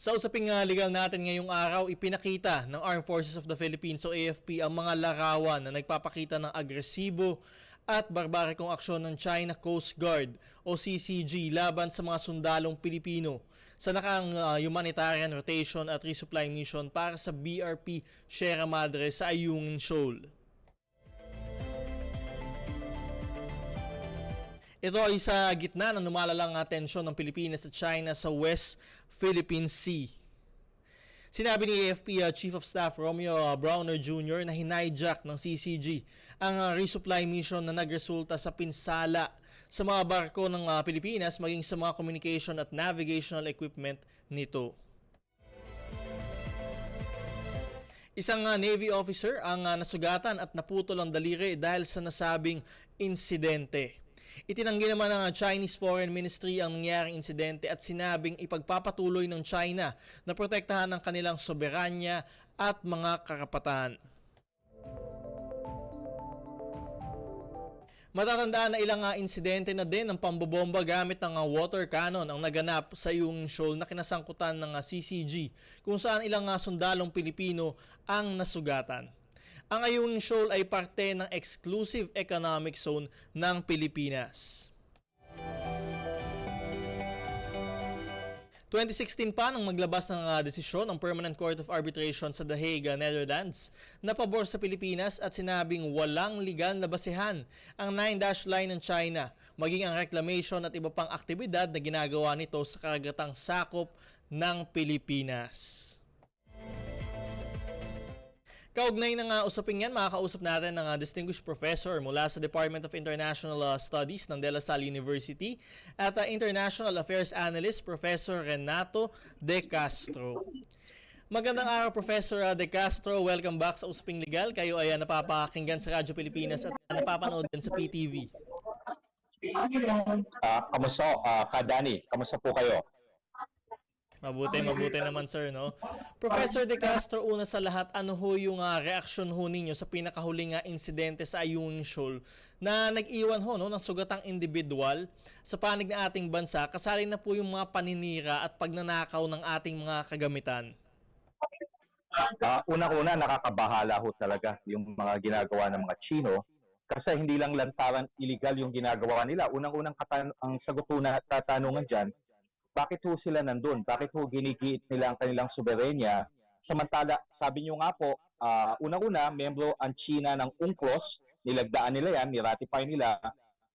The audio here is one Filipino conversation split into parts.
Sa usaping uh, legal natin ngayong araw, ipinakita ng Armed Forces of the Philippines o AFP ang mga larawan na nagpapakita ng agresibo at barbarikong aksyon ng China Coast Guard o CCG laban sa mga sundalong Pilipino sa nakang uh, humanitarian rotation at resupply mission para sa BRP Sierra Madre sa Ayungin Shoal. Ito ay sa gitna ng lumalalang uh, tensyon ng Pilipinas at China sa West Philippine Sea. Sinabi ni AFP uh, Chief of Staff Romeo uh, Browner Jr. na hinijak ng CCG ang uh, resupply mission na nagresulta sa pinsala sa mga barko ng uh, Pilipinas maging sa mga communication at navigational equipment nito. Isang uh, Navy officer ang uh, nasugatan at naputol ang daliri dahil sa nasabing insidente. Itinanggi naman ng Chinese Foreign Ministry ang nangyaring insidente at sinabing ipagpapatuloy ng China na protektahan ang kanilang soberanya at mga karapatan. Matatandaan na ilang uh, insidente na din ng pambobomba gamit ng uh, water cannon ang naganap sa yung shoal na kinasangkutan ng uh, CCG kung saan ilang uh, sundalong Pilipino ang nasugatan. Ang Ayungin Shoal ay parte ng exclusive economic zone ng Pilipinas. 2016 pa nang maglabas ng uh, desisyon ng Permanent Court of Arbitration sa The Hague, Netherlands na pabor sa Pilipinas at sinabing walang legal na basehan ang 9-dash line ng China maging ang reclamation at iba pang aktibidad na ginagawa nito sa karagatang sakop ng Pilipinas. Kaugnay ng uh, usaping yan, makakausap natin ng uh, distinguished professor mula sa Department of International uh, Studies ng De La Salle University at International Affairs Analyst Professor Renato De Castro. Magandang araw Professor De Castro, welcome back sa Usaping Legal. Kayo ay napapakinggan sa Radyo Pilipinas at napapanood din sa PTV. Uh, kamusta, uh, Kadani? Kamusta po kayo? Mabuti, mabuti naman sir, no? Professor De Castro, una sa lahat, ano ho yung uh, reaksyon ho ninyo sa pinakahuling uh, insidente sa Ayungin Shoal na nag-iwan ho no, ng sugatang individual sa panig ng ating bansa, kasali na po yung mga paninira at pagnanakaw ng ating mga kagamitan? Uh, Una-una, nakakabahala ho talaga yung mga ginagawa ng mga Chino kasi hindi lang lantaran illegal yung ginagawa nila. Unang-unang katan- ang sagot na tatanungan dyan, bakit ho sila nandun? Bakit ho ginigiit nila ang kanilang soberenya? Samantala, sabi nyo nga po, uh, unang-una, membro ang China ng UNCLOS, nilagdaan nila yan, niratify nila,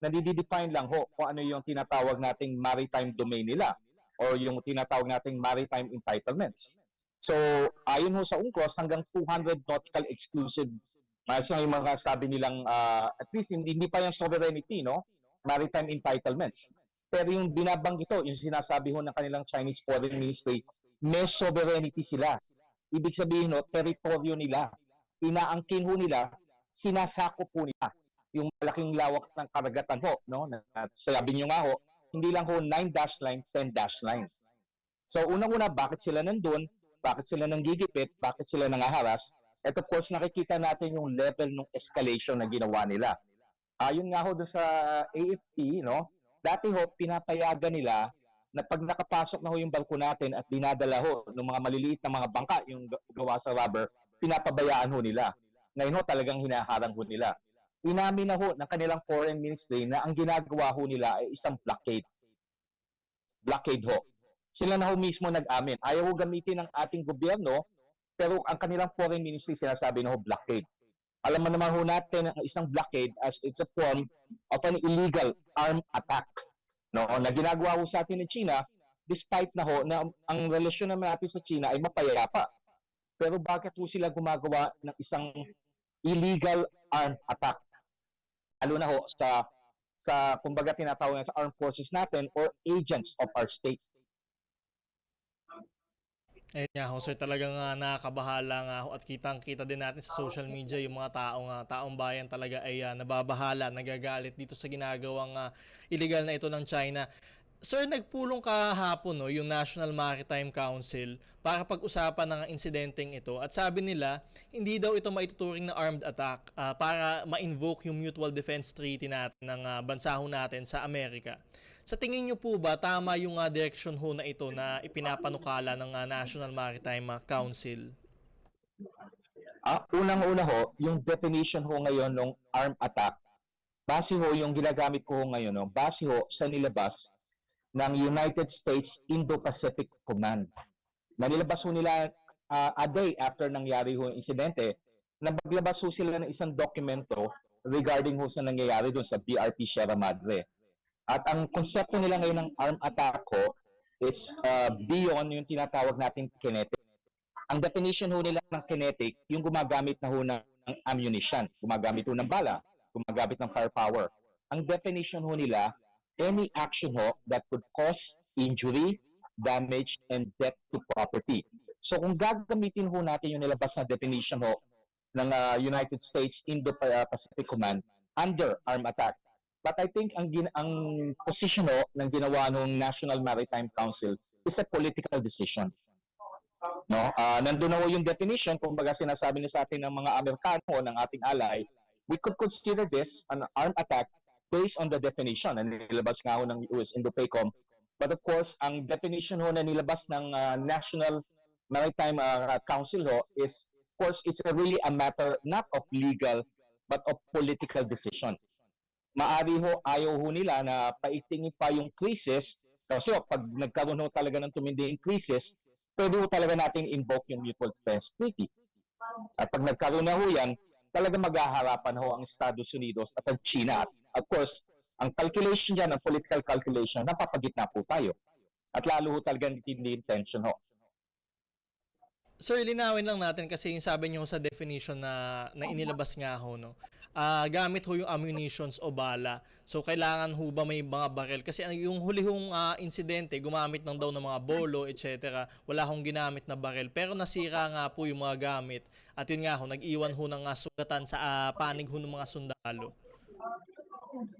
nadidefine lang ho kung ano yung tinatawag nating maritime domain nila or yung tinatawag nating maritime entitlements. So, ayon ho sa UNCLOS, hanggang 200 nautical exclusive, mas yung mga sabi nilang, uh, at least hindi, hindi pa yung sovereignty, no? Maritime entitlements. Pero yung binabanggit ito, yung sinasabi ho ng kanilang Chinese Foreign Ministry, may sovereignty sila. Ibig sabihin ho, teritoryo nila. Inaangkin ho nila, sinasakop ho nila yung malaking lawak ng karagatan ho. No? Na, sabi nyo nga ho, hindi lang ho 9-dash line, 10-dash line. So unang-una, bakit sila nandun? Bakit sila nanggigipit? Bakit sila nangaharas? At of course, nakikita natin yung level ng escalation na ginawa nila. Ayun nga ho doon sa AFP, no? Dati ho, pinapayagan nila na pag nakapasok na ho yung barko natin at dinadala ho ng mga maliliit na mga bangka, yung gawa sa rubber, pinapabayaan ho nila. Ngayon ho, talagang hinaharang ho nila. Inamin na ho ng kanilang foreign ministry na ang ginagawa ho nila ay isang blockade. Blockade ho. Sila na ho mismo nag-amin. Ayaw ho gamitin ng ating gobyerno, pero ang kanilang foreign ministry sinasabi na ho blockade. Alam mo naman ho natin ang isang blockade as it's a form of an illegal armed attack. No, na ginagawa ho sa atin ng China despite na ho na ang relasyon naman natin sa China ay mapayapa. Pero bakit ho sila gumagawa ng isang illegal armed attack? Lalo na ho sa sa kumbaga tinatawag sa armed forces natin or agents of our state. Ayun nga ho, sir, talagang uh, nakakabahala nga ho at kitang-kita din natin sa social media yung mga taong, uh, taong bayan talaga ay uh, nababahala, nagagalit dito sa ginagawang uh, illegal na ito ng China. Sir, nagpulong kahapon no, yung National Maritime Council para pag-usapan ng insidenteng ito at sabi nila hindi daw ito maituturing na armed attack uh, para ma-invoke yung Mutual Defense Treaty natin ng uh, bansa natin sa Amerika. Sa tingin niyo po ba tama yung ah, direction ho na ito na ipinapanukala ng ah, National Maritime ah, Council? Ah, unang-una ho, yung definition ho ngayon ng arm attack, base ho yung ginagamit ko ho ngayon, no, base ho sa nilabas ng United States Indo-Pacific Command. Nilabas ho nila ah, a day after nangyari ho yung insidente, na maglabas ho sila ng isang dokumento regarding ho sa nangyayari doon sa BRP Sierra Madre. At ang konsepto nila ngayon ng arm attack is ah, beyond yung tinatawag nating kinetic ang definition ho nila ng kinetic, yung gumagamit na ho ng ng ammunition, gumagamit ho ng bala, gumagamit ng firepower. Ang definition ho nila, any action ho that could cause injury, damage, and death to property. So kung gagamitin ho natin yung nilabas na definition ho ng ah, United States Indo-Pacific Command under arm attack. But I think ang gin ang position ho ng ginawa ng National Maritime Council is a political decision. No? Ah, nandun na yung definition. Kumbaga sinasabi ni sa atin ng mga Amerikano ng ating ally we could consider this an armed attack based on the definition na nilabas nga ho ng US Indo-PACOM but of course ang definition ho na nilabas ng ah, National Maritime ah, Council ho is of course it's a really a matter not of legal but of political decision maari ho ayaw ho nila na paigtingin pa yung crisis kasi ho, pag nagkaroon ho talaga ng tuminding crisis pwede ho talaga natin invoke yung Mutual Defense Treaty. At pag nagkaroon na ho yan, talaga maghaharapan ho ang Estados Unidos at ang China. At of course, ang calculation dyan, ang political calculation, napapagitna po tayo. At lalo ho talaga hindi intention ho. Sir, linawin lang natin kasi yung sabi niyo sa definition na, na inilabas nga ho, no? Ah, gamit ho yung ammunitions o bala. So, kailangan ho ba may mga barel? Kasi yung huli hong ah, insidente, gumamit ng daw ng mga bolo, etc. Wala hong ginamit na barel. Pero nasira nga po yung mga gamit. At yun nga ho, nag-iwan ho ng ah, sugatan sa ah, panig ho ng mga sundalo.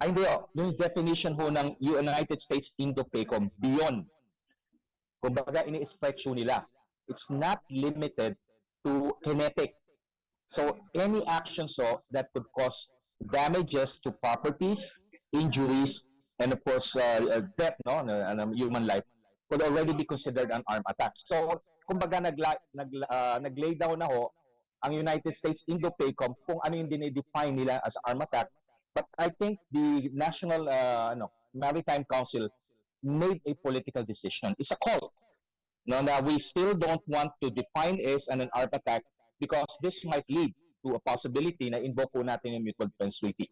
Ay hindi ho, yung definition ho ng United States Indo-PACOM, beyond. Kumbaga, ini-stretch nila. It's not limited to kinetic. So, any action so that could cause damages to properties, injuries, and of course, uh, uh, death, no, na- na human life, could already be considered an armed attack. So, kumbaga, nagla, nag, uh, nag-lay down na ho ang United States Indo-PACOM kung ano yung dinedefine nila as armed attack But I think the National uh, ano, Maritime Council made a political decision. It's a call. No, na we still don't want to define as an, armed attack because this might lead to a possibility na invoke natin yung Mutual Defense Treaty.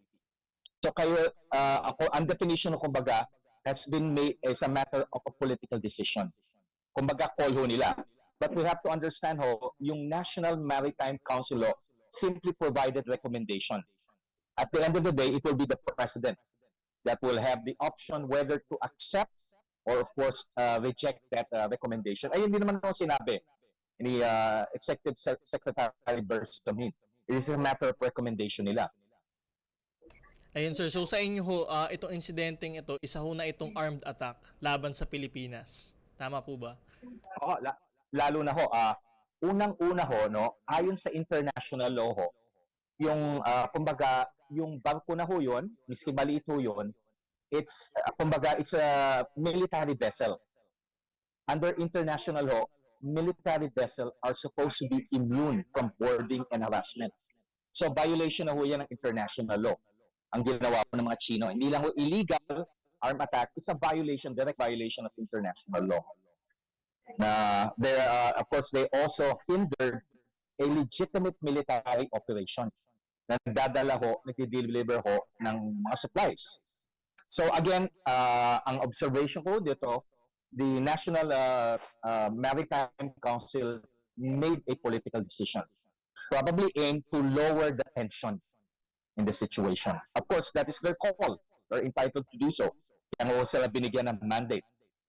So kayo, uh, ako, ang definition kumbaga has been made as a matter of a political decision. Kumbaga, call ho nila. But we have to understand ho, yung National Maritime Council law simply provided recommendation at the end of the day, it will be the president that will have the option whether to accept or of course uh, reject that uh, recommendation. Ay hindi naman ako sinabi ni uh, Executive Se- Secretary Bersamin. It is a matter of recommendation nila. Ayun sir, so sa inyo ho, ah, itong insidenteng ito, isa ho na itong armed attack laban sa Pilipinas. Tama po ba? Oo, la- lalo na ho, ah, unang-una ho, no, ayon sa international law ho, yung, ah, kumbaga, yung barko na ho yun, miski maliit ho yun, it's, ah, kumbaga, it's a military vessel. Under international law, military vessel are supposed to be immune from boarding and harassment. So, violation na ho yan ng international law. Ang ginawa po ng mga Chino. Hindi lang ho illegal arm attack, it's a violation, direct violation of international law na they uh, of course they also hindered a legitimate military operation na nagdadala ho, nagdi-deliver ho ng mga supplies. So again, uh, ang observation ko dito, the National uh, uh, Maritime Council made a political decision. Probably aimed to lower the tension in the situation. Of course, that is their call. They're entitled to do so. Kaya ho sila binigyan ng mandate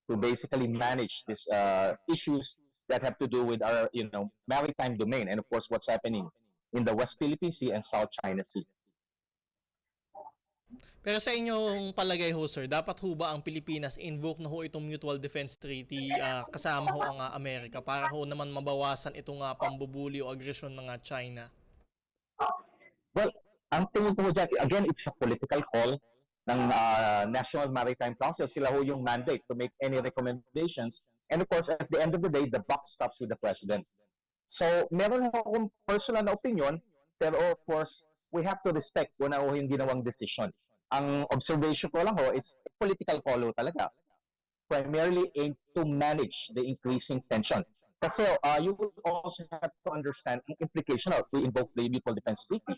to basically manage these uh, issues that have to do with our, you know, maritime domain and of course what's happening in the West Philippine Sea and South China Sea. Pero sa inyong palagay ho sir, dapat ho ba ang Pilipinas invoke na ho itong Mutual Defense Treaty ah, kasama ho ang ah, Amerika para ho naman mabawasan itong ah, pambubuli o agresyon ng ah, China? Well, ang tingin ko dyan, again, it's a political call. ng ah, National Maritime Council. Sila ho yung mandate to make any recommendations. And of course, at the end of the day, the buck stops with the President. So, meron ho akong personal na opinion, pero of course, we have to respect ano ho yung ginawang decision. Ang observation ko lang ho, it's political ho talaga. Primarily aimed to manage the increasing tension. Kasi uh, you will also have to understand ang implication of to invoke the Mutual Defense Treaty.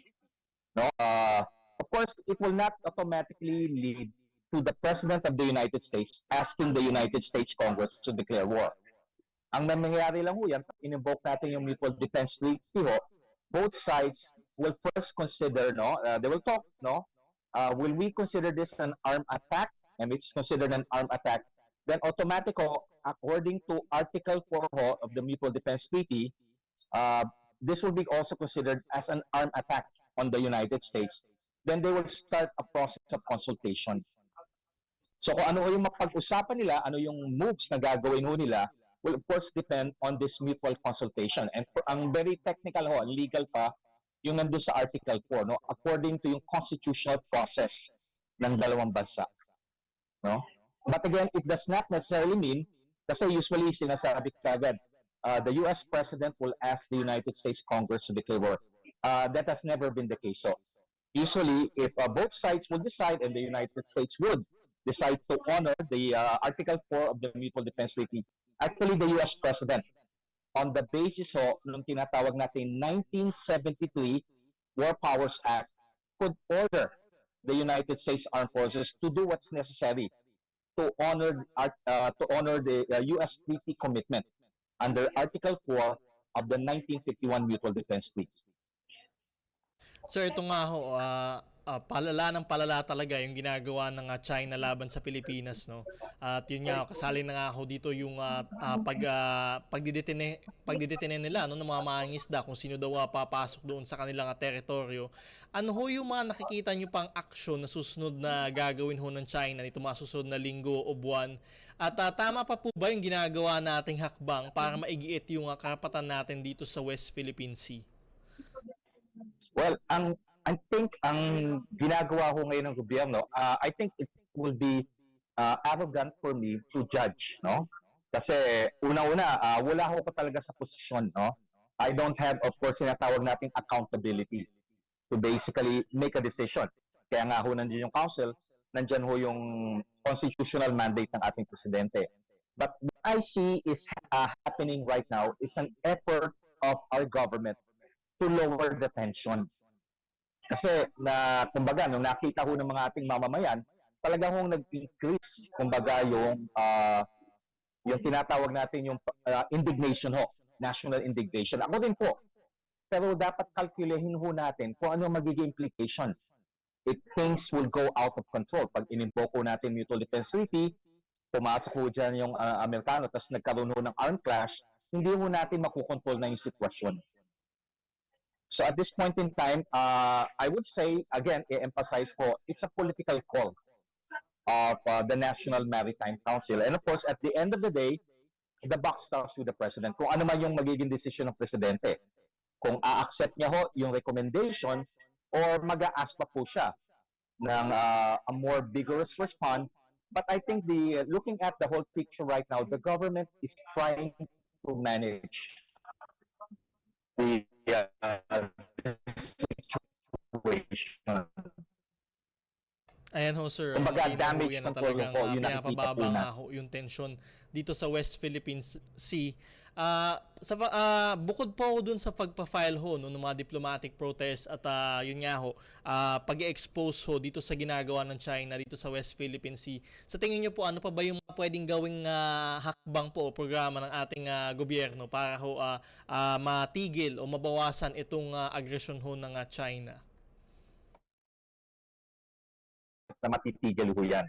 No? Uh, of course, it will not automatically lead to the President of the United States asking the United States Congress to declare war. Ang nangyayari lang ho yan, in-invoke natin yung Mutual Defense Treaty ho, both sides will first consider, no, uh, they will talk, no, uh, will we consider this an armed attack? And it's considered an armed attack. Then automatic ho, according to Article 4 ho of the Mutual Defense Treaty, uh, this will be also considered as an armed attack on the United States. Then they will start a process of consultation. So kung ano yung mapag-usapan nila, ano yung moves na gagawin ho nila, will of course depend on this mutual consultation. And for, ang very technical ho, legal pa, yung nandun sa Article 4, no? according to yung constitutional process ng dalawang bansa. No? But again, it does not necessarily mean, kasi usually sinasabi kagad, uh, the US President will ask the United States Congress to declare war. Uh, that has never been the case. So usually, if uh, both sides will decide and the United States would decide to honor the uh, Article 4 of the Mutual Defense Treaty, actually the US President, on the basis of nung tinatawag natin 1973 War Powers Act, could order the United States Armed Forces to do what's necessary to honor uh, to honor the uh, U.S. treaty commitment under Article 4 of the 1951 Mutual Defense Treaty. Sir, ito nga ho, ah, ah, palala ng palala talaga yung ginagawa ng ah, China laban sa Pilipinas, no? At yun nga, kasali na nga ho dito yung ah, ah, pag, ah, pagdidetine, pagdidetine nila no, ng mga mangingisda kung sino daw papasok doon sa kanilang ah, teritoryo. Ano ho yung mga nakikita nyo pang aksyon na susunod na gagawin ho ng China nito mga susunod na linggo o buwan? At ah, tama pa po ba yung ginagawa nating hakbang para maigiit yung ah, karapatan natin dito sa West Philippine Sea? Well, ang I think ang ginagawa ko ngayon ng gobyerno, uh, I think it will be uh, arrogant for me to judge, no? Kasi una-una, uh, wala ako pa talaga sa posisyon, no? I don't have, of course, sinatawag nating accountability to basically make a decision. Kaya nga ho nandiyan yung council, nandiyan ho yung constitutional mandate ng ating presidente. But what I see is uh, happening right now is an effort of our government to lower the tension. Kasi na kumbaga nung nakita ko ng mga ating mamamayan, talagang hong nag-increase kumbaga yung uh, yung tinatawag natin yung uh, indignation ho, national indignation. Ako din po. Pero dapat kalkulehin ho natin kung ano magiging implication if things will go out of control. Pag inimboko natin Mutual Defense Treaty, pumasok ho dyan yung uh, Amerikano, tapos nagkaroon ho ng armed clash, hindi ho natin makukontrol na yung sitwasyon. So at this point in time, uh, I would say, again, i-emphasize ko, it's a political call of uh, the National Maritime Council. And of course, at the end of the day, the buck stops with the President. Kung ano man yung magiging decision ng Presidente. Kung a-accept niya ho yung recommendation or mag-a-ask pa po siya ng uh, a more vigorous response. But I think the looking at the whole picture right now, the government is trying to manage the uh, situation. Ayan ho sir, Kumbaga, damage na control talagang po, ah, yun nakikita pinapababa po nga ho yung tension dito sa West Philippine Sea. Ah, sa ah, bukod po dun sa pagpa-file ho no, ng mga diplomatic protest at ah, yun nga ho, ah, pag-expose ho dito sa ginagawa ng China dito sa West Philippine Sea. Sa tingin niyo po ano pa ba yung pwedeng gawing ah, hakbang po o programa ng ating ah, gobyerno para ho ah, ah, matigil o mabawasan itong ah, aggression ho ng ah, China? na matitigil ho yan.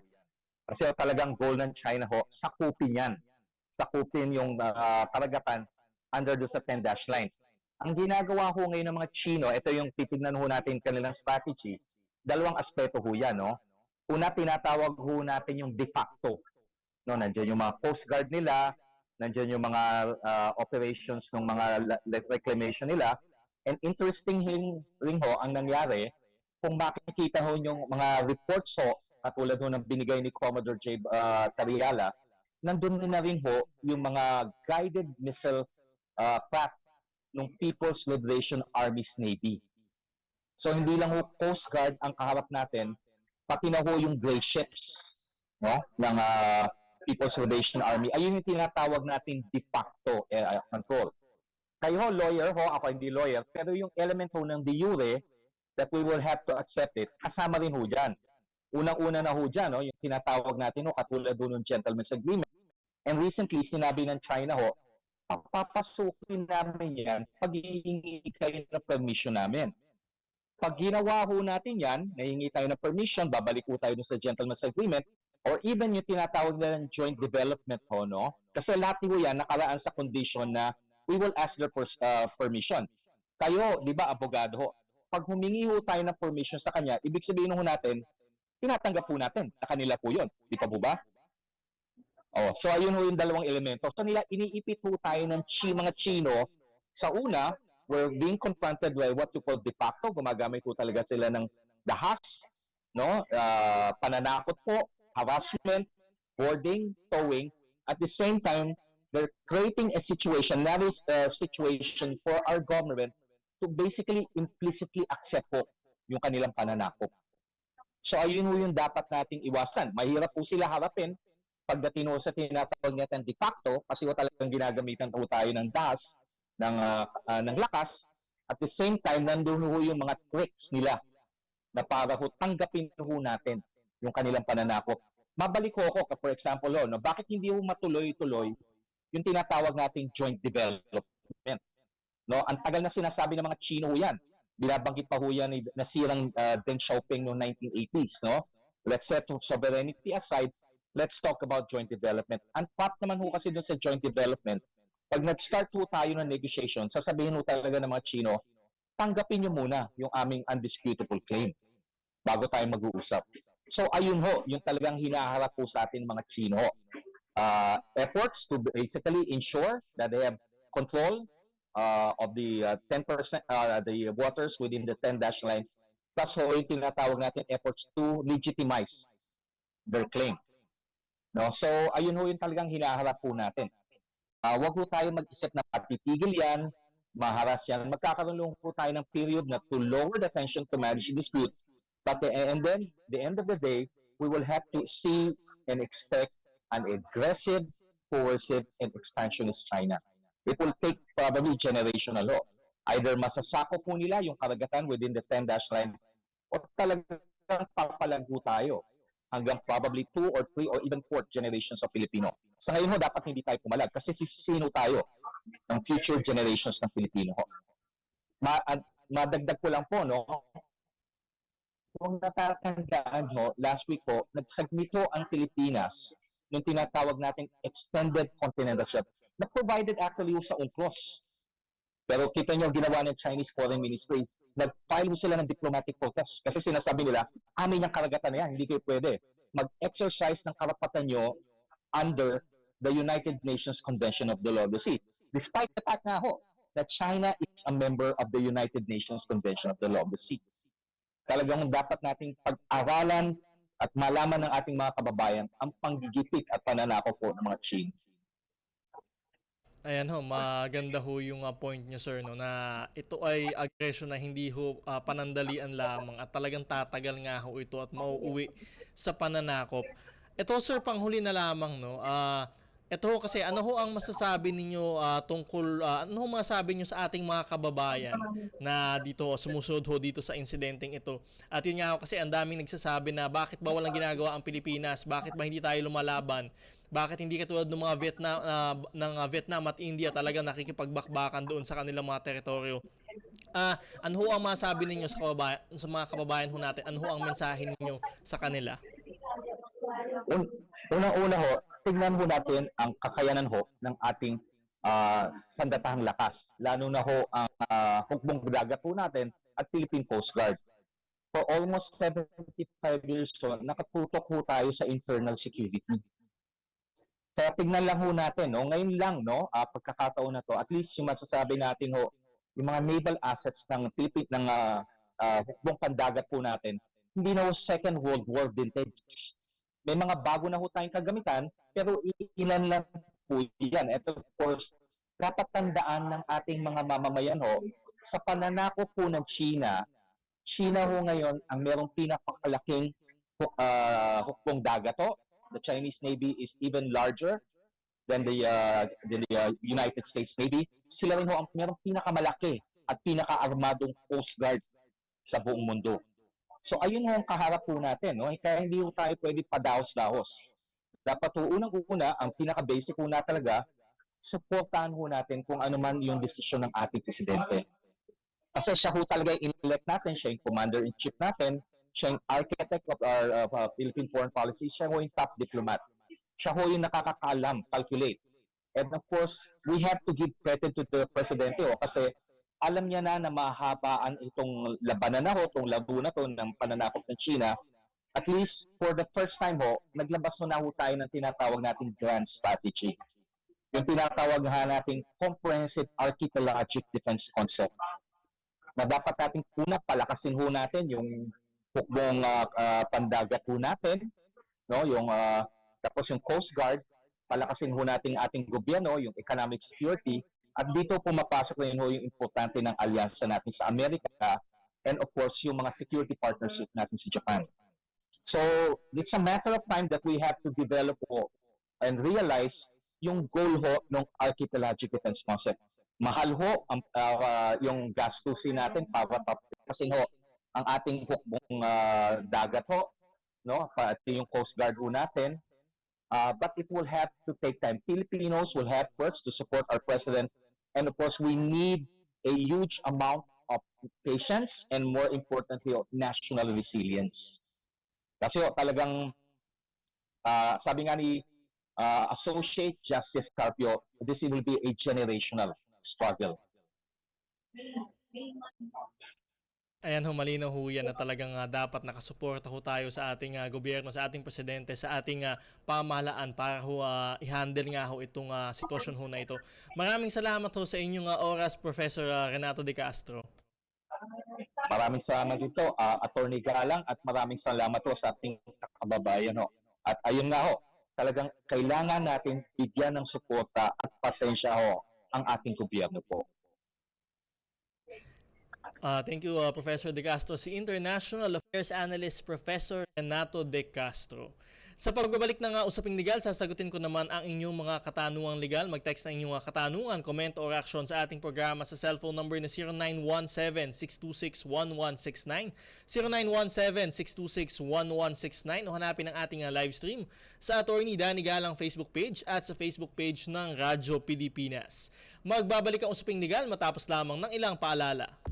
Kasi talagang goal ng China ho, sakupin yan. Sakupin yung uh, karagatan under do sa 10-dash line. Ang ginagawa ho ngayon ng mga Chino, ito yung titignan ho natin kanilang strategy, dalawang aspeto ho yan. No? Una, tinatawag ho natin yung de facto. No, nandiyan yung mga Coast Guard nila, nandiyan yung mga uh, operations ng mga la- reclamation nila. And interesting rin, ho ang nangyari, kung makikita ho yung mga reports ho katulad ho ng binigay ni Commodore J. Uh, Tariala, nandun na rin ho yung mga guided missile uh, craft ng People's Liberation Army's Navy. So hindi lang ho Coast Guard ang kaharap natin, pati na ho yung gray ships no, ng uh, People's Liberation Army. Ayun yung tinatawag nating de facto uh, control. Kayo ho, lawyer ho, ako hindi lawyer, pero yung element ho ng de jure that we will have to accept it, kasama rin ho dyan. Unang-una na ho dyan, no, yung tinatawag natin ho, katulad ho ng gentleman's agreement. And recently, sinabi ng China ho, papapasukin namin yan pag hihingi kayo ng permission namin. Pag ginawa ho natin yan, nahingi tayo ng permission, babalik ho tayo sa gentleman's agreement, or even yung tinatawag na ng joint development ho, no? Kasi lahat ho yan nakaraan sa condition na we will ask their pers- uh, permission. Kayo, di ba, abogado ho, pag humingi ho tayo ng permission sa kanya, ibig sabihin ho natin, tinatanggap po natin na kanila po yun. Di pa po ba? Oh, so ayun ho yung dalawang elemento. So nila iniipit po tayo ng chi, mga Chino. Sa una, we're being confronted by what you call de facto. Gumagamit po talaga sila ng dahas, no? Uh, pananakot po, harassment, boarding, towing. At the same time, they're creating a situation, narrow uh, situation for our government to basically implicitly accept po yung kanilang pananakot. So ayun ho yung dapat nating iwasan. Mahirap po sila harapin pagdating ho sa tinatawag natin de facto kasi ho talagang ginagamitan po tayo ng DAS, ng, uh, uh, ng lakas. At the same time, nandun ho yung mga tricks nila na para ho tanggapin ho natin yung kanilang pananakot. Mabalik ho ako, for example, ho, no, bakit hindi ho matuloy-tuloy yung tinatawag nating joint development. No, ang tagal na sinasabi ng mga Chino yan. Binabanggit pa ho yan ni nasirang uh, Deng Xiaoping noong 1980s, no? Let's set sovereignty aside, let's talk about joint development. Ang part naman ho kasi doon sa joint development, pag nag-start ho tayo ng negotiation, sasabihin ho talaga ng mga Chino, tanggapin nyo muna yung aming undisputable claim bago tayo mag-uusap. So ayun ho, yung talagang hinaharap po sa atin mga Chino uh, efforts to basically ensure that they have control uh, of the uh, 10% uh, the waters within the 10 dash line plus ho yung tinatawag natin efforts to legitimize their claim. No? So ayun ho yung talagang hinaharap po natin. Uh, wag ho tayo mag-isip na patitigil yan, maharas yan. Magkakaroon po tayo ng period na to lower the tension to manage dispute. But the, and then, the end of the day, we will have to see and expect an aggressive, coercive, and expansionist China. It will take probably generational law. Either masasako po nila yung karagatan within the 10 dash line o talagang papalago tayo hanggang probably two or three or even fourth generations of Filipino. Sa ngayon ho, dapat hindi tayo pumalag kasi sisino tayo ng future generations ng Filipino ho. Ma ad- madagdag ko lang po, no? Kung natatandaan ho, last week ho, nagsubmit ho ang Pilipinas yung tinatawag nating extended continental shelf na provided actually sa UNCLOS. Pero kita ang ginawa ng Chinese Foreign Ministry, nag-file ho sila ng diplomatic protest kasi sinasabi nila, amin yung karagatan na yan, hindi kayo pwede. Mag-exercise ng karapatan nyo under the United Nations Convention of the Law of the Sea. Despite the fact nga ho, that China is a member of the United Nations Convention of the Law of the Sea. Talagang dapat nating pag-aralan at malaman ng ating mga kababayan ang panggigipit at pananakaw po ng mga Chin. Ayan ho, maganda ho yung uh, point nyo sir no na ito ay aggression na hindi ho uh, panandalian lamang at talagang tatagal nga ho ito at mauuwi sa pananakop. Ito sir panghuli na lamang no. Uh, ito ho kasi ano ho ang masasabi ninyo uh, tungkol uh, ano ho masasabi niyo sa ating mga kababayan na dito sumusunod ho dito sa insidenteng ito. At yun nga ho kasi ang daming nagsasabi na bakit ba walang ginagawa ang Pilipinas? Bakit ba hindi tayo lumalaban? Bakit hindi katulad ng mga Vietnam uh, ng uh, Vietnam at India talaga nakikipagbakbakan doon sa kanilang mga teritoryo? Ah, uh, ano ho ang masabi ninyo sa kababayan, sa mga kababayan ho natin? Ano ho ang mensahe ninyo sa kanila? Un- Unang-una ho, tingnan ho natin ang kakayanan ho ng ating uh, sandatahang lakas. Lalo na ho ang uh, hukbong dagat ho natin at Philippine Coast Guard. For almost 75 years ho, nakatutok ho tayo sa internal security. Kaya tignan lang ho natin, no? ngayon lang, no, uh, pagkakataon na to, at least yung masasabi natin ho, yung mga naval assets ng Philippine, ng uh, uh, hukbong pandagat po natin, hindi na ho Second World War vintage. May mga bago na ho tayong kagamitan, pero ilan lang po yan. Ito, of course, dapat tandaan ng ating mga mamamayan ho, sa pananako po ng China, China ho ngayon ang merong pinakakalaking uh, hukbong dagat ho. The Chinese Navy is even larger than the, uh, than the uh, United States Navy. Sila rin ho ang merong pinakamalaki at pinaka-armadong Coast Guard sa buong mundo. So ayun ho ang kaharap po natin. No? Kaya hindi ho tayo pwede padaos-daos. Dapat ho unang-una, ang pinaka-basic ho na talaga, supportahan ho natin kung ano man yung desisyon ng ating presidente. Kasi siya ho talaga yung elect natin, siya yung commander-in-chief natin, siya yung architect of our uh, Philippine foreign policy, siya ho yung top diplomat. Siya ho yung nakakakalam, calculate. And of course, we have to give credit to the presidente ho, kasi alam niya na na mahabaan itong labanan na ho, itong labo na to ng pananakop ng China. At least for the first time ho, naglabas na ho tayo ng tinatawag nating grand strategy. Yung tinatawag nga nating comprehensive archipelagic defense concept na dapat nating una palakasin ho natin yung hukbong uh, uh, pandagat ho natin, no? Yung uh, tapos yung Coast Guard, palakasin ho natin ating gobyerno, yung economic security, at dito pumapasok rin ho yung importante ng alyansa natin sa Amerika and of course yung mga security partnership natin sa Japan. So, it's a matter of time that we have to develop ho and realize yung goal ho ng archipelagic defense concept. Mahal ho ang uh, yung gastusin natin para tapusin ho ang ating hukbong uh, dagat ho, no? Pati yung Coast Guard ho natin. Uh, but it will have to take time. Filipinos will have first to support our president and of course we need a huge amount of patience and more importantly oh, national resilience. Kasi oh, talagang uh, sabi nga ni uh, Associate Justice Carpio, this will be a generational struggle. Ayan ho, malinaw ho yan na talagang ah, dapat nakasuporta ho tayo sa ating ah, gobyerno, sa ating presidente, sa ating ah, pamahalaan para ho ah, i-handle nga ho itong ah, sitwasyon ho na ito. Maraming salamat ho sa inyong ah, oras, Professor ah, Renato De Castro. Maraming salamat dito, uh, Attorney Galang, at maraming salamat po sa ating kababayan. Ho. At ayun nga ho, talagang kailangan natin bigyan ng suporta at pasensya ho ang ating gobyerno po. Ah, thank you, ah, Professor De Castro. Si International Affairs Analyst Professor Renato De Castro. Sa pagbabalik ng ah, usaping legal, sasagutin ko naman ang inyong mga katanungang legal. Mag-text na inyong mga katanungan, comment or action sa ating programa sa cellphone number na 0917-626-1169, 0917-626-1169 o hanapin ang ating ah, live stream sa Attorney Danny Galang Facebook page at sa Facebook page ng Radyo Pilipinas. Magbabalik ang usaping legal matapos lamang ng ilang paalala.